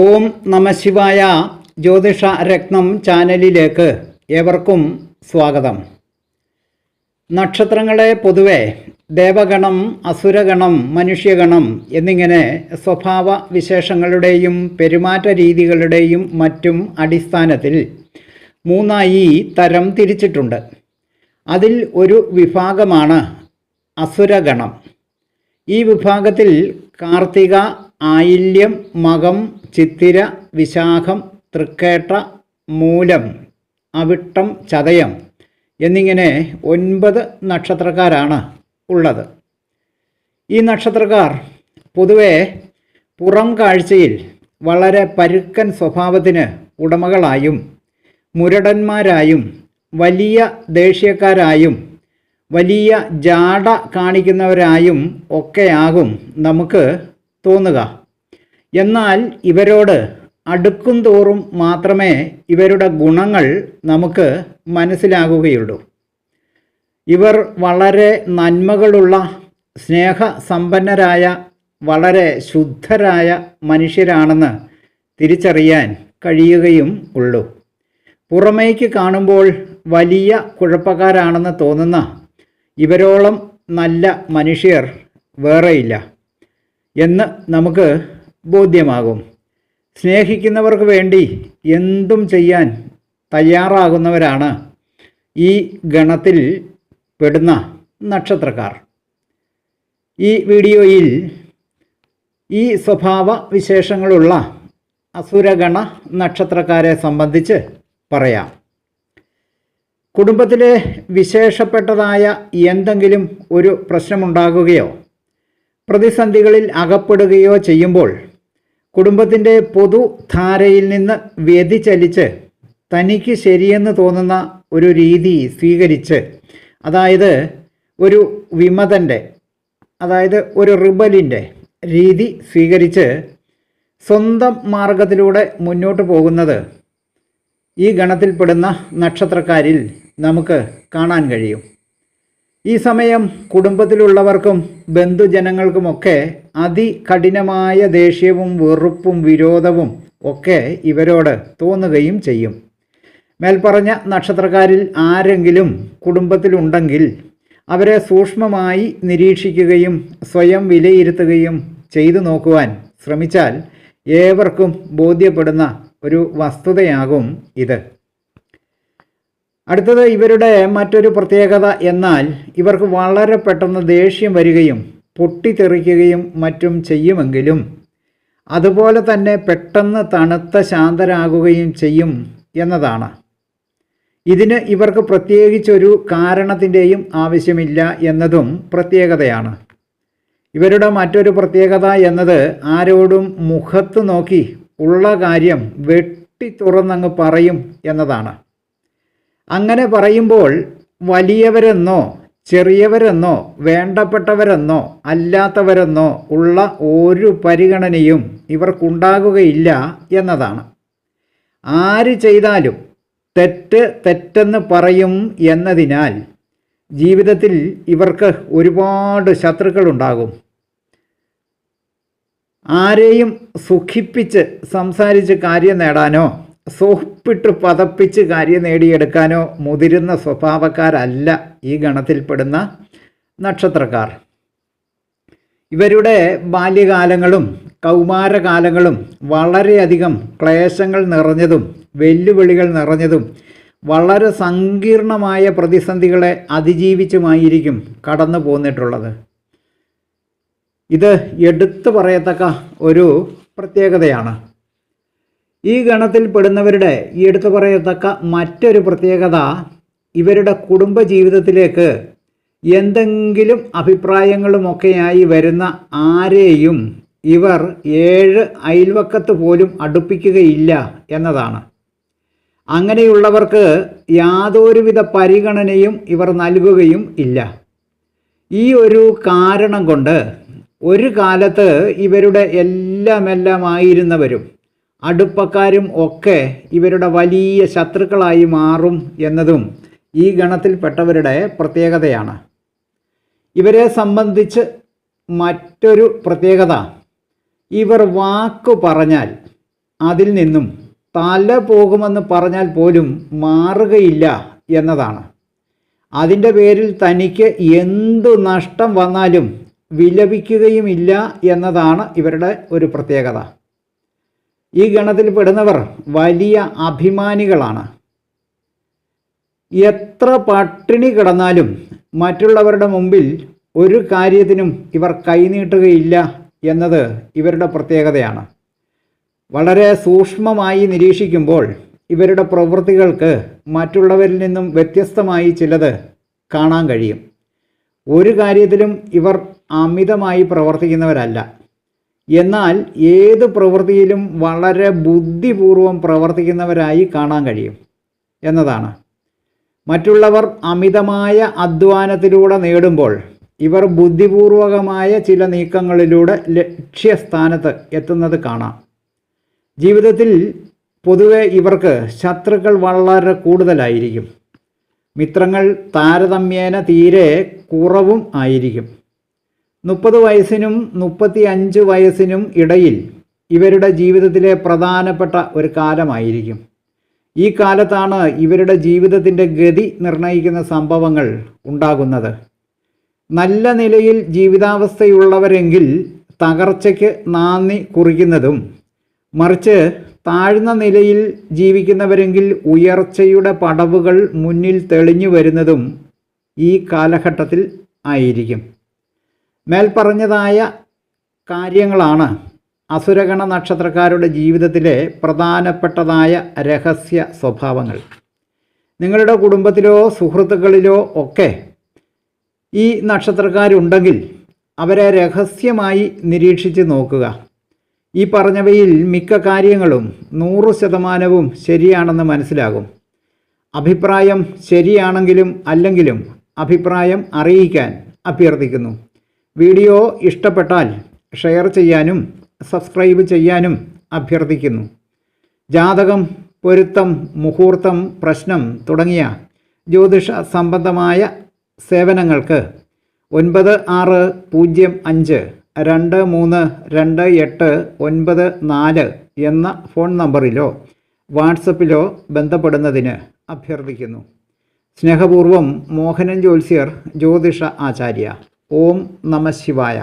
ഓം നമശിവായ ജ്യോതിഷ രത്നം ചാനലിലേക്ക് ഏവർക്കും സ്വാഗതം. നക്ഷത്രങ്ങളെ പൊതുവെ ദേവഗണം അസുരഗണം മനുഷ്യഗണം എന്നിങ്ങനെ സ്വഭാവ വിശേഷങ്ങളുടെയും പെരുമാറ്റ രീതികളുടെയും മറ്റും അടിസ്ഥാനത്തിൽ മൂന്നായി തരം തിരിച്ചിട്ടുണ്ട്. അതിൽ ഒരു വിഭാഗമാണ് അസുരഗണം. ഈ വിഭാഗത്തിൽ കാർത്തിക ആയില്യം മകം ചിത്തിര വിശാഖം തൃക്കേട്ട മൂലം അവിട്ടം ചതയം എന്നിങ്ങനെ ഒൻപത് നക്ഷത്രക്കാരാണ് ഉള്ളത്. ഈ നക്ഷത്രക്കാർ പൊതുവെ പുറം കാഴ്ചയിൽ വളരെ പരുക്കൻ സ്വഭാവത്തിന് ഉടമകളായും മുരടന്മാരായും വലിയ ദേഷ്യക്കാരായും വലിയ ജാട കാണിക്കുന്നവരായും ഒക്കെയാകും നമുക്ക് തോന്നുക. എന്നാൽ ഇവരോട് അടുക്കും തോറും മാത്രമേ ഇവരുടെ ഗുണങ്ങൾ നമുക്ക് മനസ്സിലാകുകയുള്ളൂ. ഇവർ വളരെ നന്മകളുള്ള സ്നേഹസമ്പന്നരായ വളരെ ശുദ്ധരായ മനുഷ്യരാണെന്ന് തിരിച്ചറിയാൻ കഴിയുകയും ഉള്ളൂ. പുറമേക്ക് കാണുമ്പോൾ വലിയ കുഴപ്പക്കാരാണെന്ന് തോന്നുന്ന ഇവരോളം നല്ല മനുഷ്യർ വേറെയില്ല എന്ന് നമുക്ക് ബോധ്യമാകും. സ്നേഹിക്കുന്നവർക്ക് വേണ്ടി എന്തും ചെയ്യാൻ തയ്യാറാകുന്നവരാണ് ഈ ഗണത്തിൽ പെടുന്ന നക്ഷത്രക്കാർ. ഈ വീഡിയോയിൽ ഈ സ്വഭാവ വിശേഷങ്ങളുള്ള അസുരഗണ നക്ഷത്രക്കാരെ സംബന്ധിച്ച് പറയാം. കുടുംബത്തിലെ വിശേഷപ്പെട്ടതായ എന്തെങ്കിലും ഒരു പ്രശ്നമുണ്ടാകുകയോ പ്രതിസന്ധികളിൽ അകപ്പെടുകയോ ചെയ്യുമ്പോൾ കുടുംബത്തിന്റെ പൊതുധാരയിൽ നിന്ന് വ്യതിചലിച്ച് തനിക്ക് ശരിയെന്ന് തോന്നുന്ന ഒരു രീതി സ്വീകരിച്ച് അതായത് ഒരു വിമതന്റെ അതായത് ഒരു റിബലിന്റെ രീതി സ്വീകരിച്ച് സ്വന്തം മാർഗത്തിലൂടെ മുന്നോട്ട് പോകുന്നത് ഈ ഗണത്തിൽപ്പെടുന്ന നക്ഷത്രക്കാരിൽ നമുക്ക് കാണാൻ കഴിയും. ഈ സമയം കുടുംബത്തിലുള്ളവർക്കും ബന്ധുജനങ്ങൾക്കുമൊക്കെ അതികഠിനമായ ദേഷ്യവും വെറുപ്പും വിരോധവും ഒക്കെ ഇവരോട് തോന്നുകയും ചെയ്യും. മേൽപ്പറഞ്ഞ നക്ഷത്രക്കാരിൽ ആരെങ്കിലും കുടുംബത്തിലുണ്ടെങ്കിൽ അവരെ സൂക്ഷ്മമായി നിരീക്ഷിക്കുകയും സ്വയം വിലയിരുത്തുകയും ചെയ്തു നോക്കുവാൻ ശ്രമിച്ചാൽ ഏവർക്കും ബോധ്യപ്പെടുന്ന ഒരു വസ്തുതയാകും ഇത്. അടുത്തത് ഇവരുടെ മറ്റൊരു പ്രത്യേകത എന്നാൽ ഇവർക്ക് വളരെ പെട്ടെന്ന് ദേഷ്യം വരികയും പൊട്ടിത്തെറിക്കുകയും മറ്റും ചെയ്യുമെങ്കിലും അതുപോലെ തന്നെ പെട്ടെന്ന് തണുത്ത ശാന്തരാകുകയും ചെയ്യും എന്നതാണ്. ഇതിന് ഇവർക്ക് പ്രത്യേകിച്ചൊരു കാരണത്തിന്റെയും ആവശ്യമില്ല എന്നതും പ്രത്യേകതയാണ്. ഇവരുടെ മറ്റൊരു പ്രത്യേകത എന്നത് ആരോടും മുഖത്ത് നോക്കി ഉള്ള കാര്യം വെട്ടി തുറന്നങ്ങ് പറയും എന്നതാണ്. അങ്ങനെ പറയുമ്പോൾ വലിയവരെന്നോ ചെറിയവരെന്നോ വേണ്ടപ്പെട്ടവരെന്നോ അല്ലാത്തവരെന്നോ ഉള്ള ഒരു പരിഗണനയും ഇവർക്കുണ്ടാകുകയില്ല എന്നതാണ്. ആര് ചെയ്താലും തെറ്റ് തെറ്റെന്ന് പറയും എന്നതിനാൽ ജീവിതത്തിൽ ഇവർക്ക് ഒരുപാട് ശത്രുക്കളുണ്ടാകും. ആരെയും സുഖിപ്പിച്ച് സംസാരിച്ച് കാര്യം നേടാനോ സോപ്പിട്ട് പതപ്പിച്ച് കാര്യം നേടിയെടുക്കാനോ മുതിരുന്ന സ്വഭാവക്കാരല്ല ഈ ഗണത്തിൽപ്പെടുന്ന നക്ഷത്രക്കാർ. ഇവരുടെ ബാല്യകാലങ്ങളും കൗമാരകാലങ്ങളും വളരെയധികം ക്ലേശങ്ങൾ നിറഞ്ഞതും വെല്ലുവിളികൾ നിറഞ്ഞതും വളരെ സങ്കീർണമായ പ്രതിസന്ധികളെ അതിജീവിച്ചുമായിരിക്കും കടന്നു പോന്നിട്ടുള്ളത്. ഇത് എടുത്തു പറയത്തക്ക ഒരു പ്രത്യേകതയാണ്. ഈ ഗണത്തിൽ പെടുന്നവരുടെ ഈ എടുത്തു പറയത്തക്ക മറ്റൊരു പ്രത്യേകത ഇവരുടെ കുടുംബ ജീവിതത്തിലേക്ക് എന്തെങ്കിലും അഭിപ്രായങ്ങളുമൊക്കെയായി വരുന്ന ആരെയും ഇവർ ഏഴ് അയൽവക്കത്ത് പോലും അടുപ്പിക്കുകയില്ല എന്നതാണ്. അങ്ങനെയുള്ളവർക്ക് യാതൊരുവിധ പരിഗണനയും ഇവർ നൽകുകയും ഇല്ല. ഈ ഒരു കാരണം കൊണ്ട് ഒരു കാലത്ത് ഇവരുടെ എല്ലാമെല്ലാമായിരുന്നവരും അടുപ്പക്കാരും ഒക്കെ ഇവരുടെ വലിയ ശത്രുക്കളായി മാറും എന്നതും ഈ ഗണത്തിൽപ്പെട്ടവരുടെ പ്രത്യേകതയാണ്. ഇവരെ സംബന്ധിച്ച് മറ്റൊരു പ്രത്യേകത. ഇവർ വാക്കു പറഞ്ഞാൽ അതിൽ നിന്നും തല പോകുമെന്ന് പറഞ്ഞാൽ പോലും മാറുകയില്ല എന്നതാണ്. അതിന്റെ പേരിൽ തനിക്ക് എന്തു നഷ്ടം വന്നാലും വിലപിക്കുകയുമില്ല എന്നതാണ് ഇവരുടെ ഒരു പ്രത്യേകത. ഈ ഗണത്തിൽ പെടുന്നവർ വലിയ അഭിമാനികളാണ്. എത്ര പട്ടിണി കിടന്നാലും മറ്റുള്ളവരുടെ മുമ്പിൽ ഒരു കാര്യത്തിനും ഇവർ കൈനീട്ടുകയില്ല എന്നത് ഇവരുടെ പ്രത്യേകതയാണ്. വളരെ സൂക്ഷ്മമായി നിരീക്ഷിക്കുമ്പോൾ ഇവരുടെ പ്രവൃത്തികൾക്ക് മറ്റുള്ളവരിൽ നിന്നും വ്യത്യസ്തമായി ചിലത് കാണാൻ കഴിയും. ഒരു കാര്യത്തിലും ഇവർ അമിതമായി പ്രവർത്തിക്കുന്നവരല്ല. എന്നാൽ ഏത് പ്രവൃത്തിയിലും വളരെ ബുദ്ധിപൂർവം പ്രവർത്തിക്കുന്നവരായി കാണാൻ കഴിയും എന്നതാണ്. മറ്റുള്ളവർ അമിതമായ അധ്വാനത്തിലൂടെ നേടുമ്പോൾ ഇവർ ബുദ്ധിപൂർവകമായ ചില നീക്കങ്ങളിലൂടെ ലക്ഷ്യസ്ഥാനത്ത് എത്തുന്നത് കാണാം. ജീവിതത്തിൽ പൊതുവെ ഇവർക്ക് ശത്രുക്കൾ വളരെ കൂടുതലായിരിക്കും. മിത്രങ്ങൾ താരതമ്യേന തീരെ കുറവും ആയിരിക്കും. മുപ്പത് വയസ്സിനും മുപ്പത്തി അഞ്ച് വയസ്സിനും ഇടയിൽ ഇവരുടെ ജീവിതത്തിലെ പ്രധാനപ്പെട്ട ഒരു കാലമായിരിക്കും. ഈ കാലത്താണ് ഇവരുടെ ജീവിതത്തിന്റെ ഗതി നിർണയിക്കുന്ന സംഭവങ്ങൾ ഉണ്ടാകുന്നത്. നല്ല നിലയിൽ ജീവിതാവസ്ഥയുള്ളവരെങ്കിൽ തകർച്ചയ്ക്ക് നാന്ദി കുറിക്കുന്നതും മറിച്ച് താഴ്ന്ന നിലയിൽ ജീവിക്കുന്നവരെങ്കിൽ ഉയർച്ചയുടെ പടവുകൾ മുന്നിൽ തെളിഞ്ഞു വരുന്നതും ഈ കാലഘട്ടത്തിൽ ആയിരിക്കും. മേൽപ്പറഞ്ഞതായ കാര്യങ്ങളാണ് അസുരഗണ നക്ഷത്രക്കാരുടെ ജീവിതത്തിലെ പ്രധാനപ്പെട്ടതായ രഹസ്യ സ്വഭാവങ്ങൾ. നിങ്ങളുടെ കുടുംബത്തിലോ സുഹൃത്തുക്കളിലോ ഒക്കെ ഈ നക്ഷത്രക്കാരുണ്ടെങ്കിൽ അവരെ രഹസ്യമായി നിരീക്ഷിച്ച് നോക്കുക. ഈ പറഞ്ഞവയിൽ മിക്ക കാര്യങ്ങളും നൂറ് ശതമാനവും ശരിയാണെന്ന് മനസ്സിലാകും. അഭിപ്രായം ശരിയാണെങ്കിലും അല്ലെങ്കിലും അഭിപ്രായം അറിയിക്കാൻ അഭ്യർത്ഥിക്കുന്നു. വീഡിയോ ഇഷ്ടപ്പെട്ടാൽ ഷെയർ ചെയ്യാനും സബ്സ്ക്രൈബ് ചെയ്യാനും അഭ്യർത്ഥിക്കുന്നു. ജാതകം പൊരുത്തം മുഹൂർത്തം പ്രശ്നം തുടങ്ങിയ ജ്യോതിഷ സംബന്ധമായ സേവനങ്ങൾക്ക് ഒൻപത് ആറ് പൂജ്യം അഞ്ച് രണ്ട് മൂന്ന് രണ്ട് എട്ട് ഒൻപത് നാല് എന്ന ഫോൺ നമ്പറിലോ വാട്സപ്പിലോ ബന്ധപ്പെടുന്നതിന് അഭ്യർത്ഥിക്കുന്നു. സ്നേഹപൂർവം മോഹനൻ ജ്യോത്സ്യർ ജ്യോതിഷ ആചാര്യ. ഓം നമ ശിവായ.